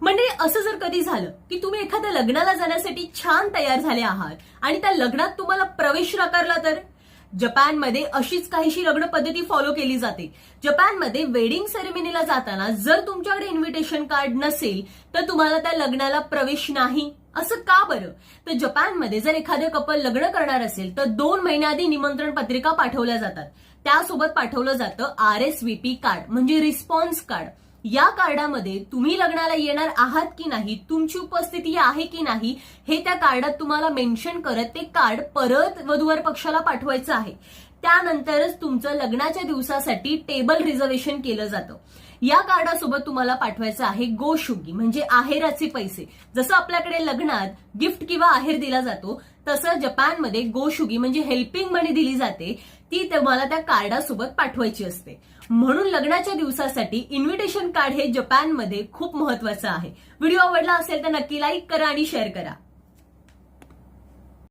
म्हणजे असं जर कधी झालं की तुम्ही एखाद्या लग्नाला जाण्यासाठी छान तयार झाले आहात आणि त्या लग्नात तुम्हाला प्रवेश नाकारला तर? जपानमध्ये अशीच काहीशी लग्न पद्धती फॉलो केली जाते. जपानमध्ये वेडिंग सेरेमनीला जाताना जर तुमच्याकडे इन्व्हिटेशन कार्ड नसेल तर तुम्हाला त्या लग्नाला प्रवेश नाही. असं का बरं? तर जपानमध्ये जर एखादं कपल लग्न करणार असेल तर दोन महिन्याआधी निमंत्रण पत्रिका पाठवल्या जातात. त्यासोबत पाठवलं जातं R S V P card म्हणजे रिस्पॉन्स कार्ड या कार्डामध्ये तुम्ही लग्नाला येणार आहात की नाही तुमची उपस्थिती आहे की नाही हे त्या कार्डात तुम्हाला मेन्शन करत ते कार्ड परत वधूवर पक्षाला पाठवायचं आहे. त्यानंतरच तुमचं लग्नाच्या दिवसासाठी टेबल रिझर्वेशन केलं जातं. या कार्डासोबत तुम्हाला पाठवायचं आहे गोशुगी म्हणजे आहेराचे पैसे. जसं आपल्याकडे लग्नात गिफ्ट किंवा आहेर दिला जातो तसं जपानमध्ये गोशुगी म्हणजे हेल्पिंग मनी दिली जाते ती तुम्हाला त्या कार्डासोबत पाठवायची असते. म्हणून लग्नाच्या दिवसासाठी इन्व्हिटेशन कार्ड हे जपानमध्ये खूप महत्वाचं आहे. व्हिडिओ आवडला असेल तर नक्की लाईक करा आणि शेअर करा.